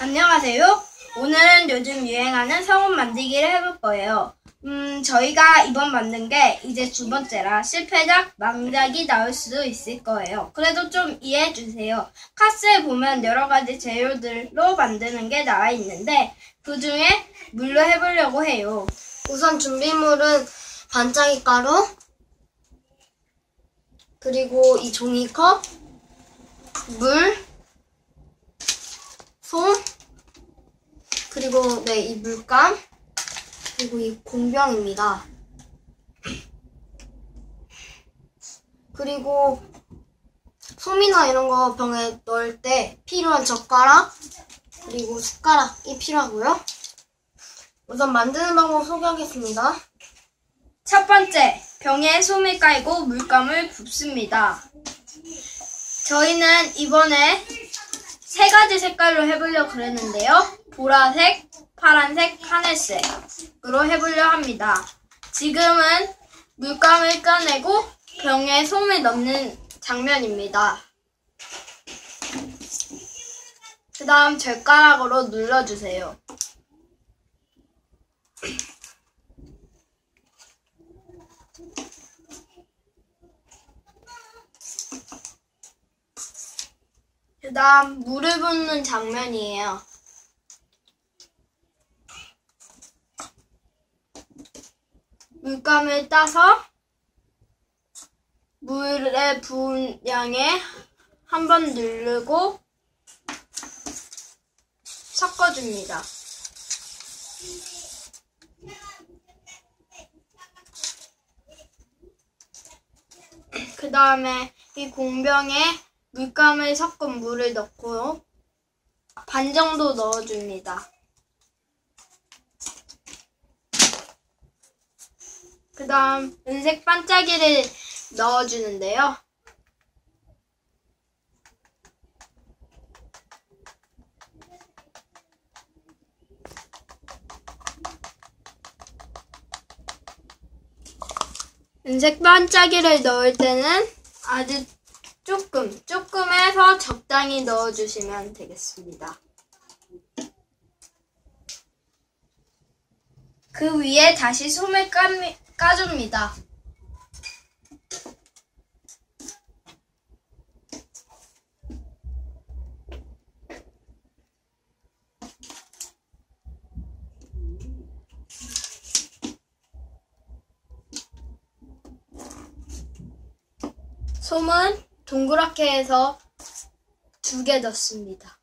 안녕하세요. 오늘은 요즘 유행하는 성운 만들기를 해볼 거예요. 음, 저희가 이번 만든 게 이제 두 번째라 실패작, 망작이 나올 수도 있을 거예요. 그래도 좀 이해해 주세요. 카스에 보면 여러 가지 재료들로 만드는 게 나와 있는데 그 중에 물로 해보려고 해요. 우선 준비물은 반짝이 가루, 그리고 이 종이컵, 물, 솜, 그리고 네, 이 물감, 그리고 이 공병입니다. 그리고 솜이나 이런 거 병에 넣을 때 필요한 젓가락, 그리고 숟가락이 필요하고요. 우선 만드는 방법 소개하겠습니다. 첫 번째, 병에 솜을 깔고 물감을 붓습니다. 저희는 이번에 세 가지 색깔로 해보려고 그랬는데요. 보라색, 파란색, 하늘색으로 해보려 합니다. 지금은 물감을 꺼내고 병에 솜을 넣는 장면입니다. 그 다음 젓가락으로 눌러주세요. 그 다음 물을 붓는 장면이에요. 물감을 따서 물에 부은 양에 한 번 누르고 섞어줍니다. 그 다음에 이 공병에 물감을 섞은 물을 넣고 반 정도 넣어줍니다. 그 다음 은색 반짝이를 넣어주는데요. 은색 반짝이를 넣을 때는 아주 조금, 조금 해서 적당히 넣어주시면 되겠습니다. 그 위에 다시 솜을 까, 까줍니다. 솜은 동그랗게 해서 두 개 넣습니다.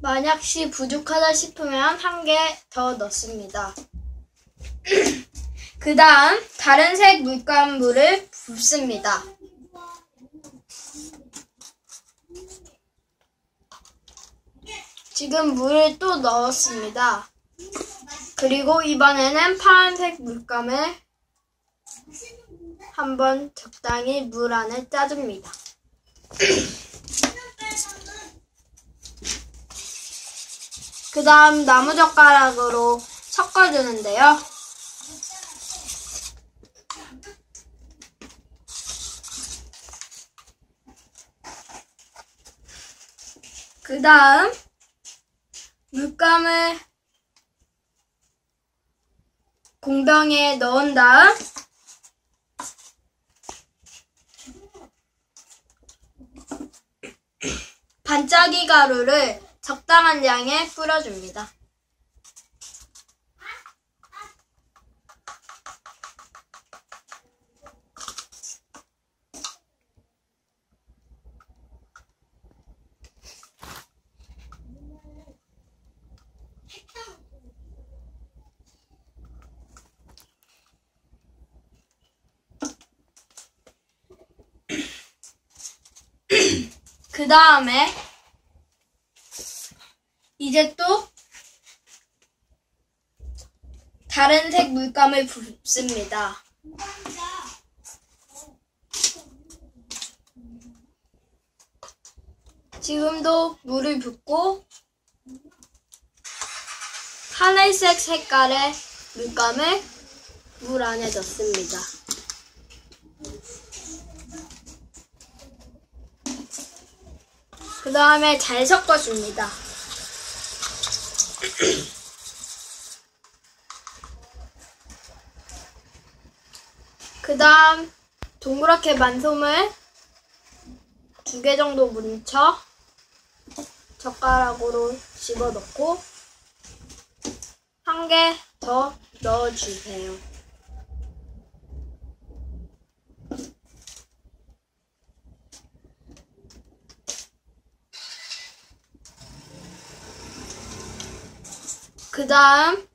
만약 시 부족하다 싶으면 한 개 더 넣습니다. 그 다음 다른 색 물감물을 붓습니다. 지금 물을 또 넣었습니다. 그리고 이번에는 파란색 물감을 한번 적당히 물 안에 짜줍니다. 그 다음 나무젓가락으로 섞어주는데요. 그 다음 물감을 공병에 넣은 다음 반짝이 가루를 적당한 양에 뿌려줍니다. 그 다음에 이제 또 다른 색 물감을 붓습니다. 지금도 물을 붓고 하늘색 색깔의 물감을 물 안에 넣습니다. 그 다음에 잘 섞어줍니다. 그 다음 동그랗게 만솜을 두 개 정도 뭉쳐 젓가락으로 집어넣고 한 개 더 넣어주세요. 그 다음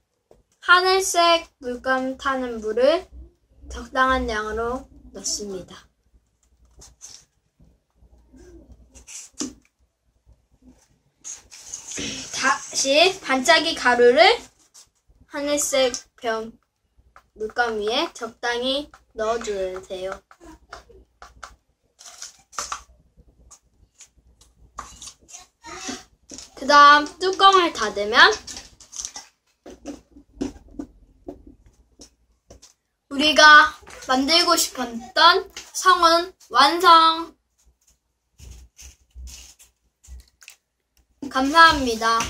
하늘색 물감 타는 물을 적당한 양으로 넣습니다. 다시 반짝이 가루를 하늘색 병 물감 위에 적당히 넣어주세요. 그 다음 뚜껑을 닫으면 우리가 만들고 싶었던 성은 완성! 감사합니다.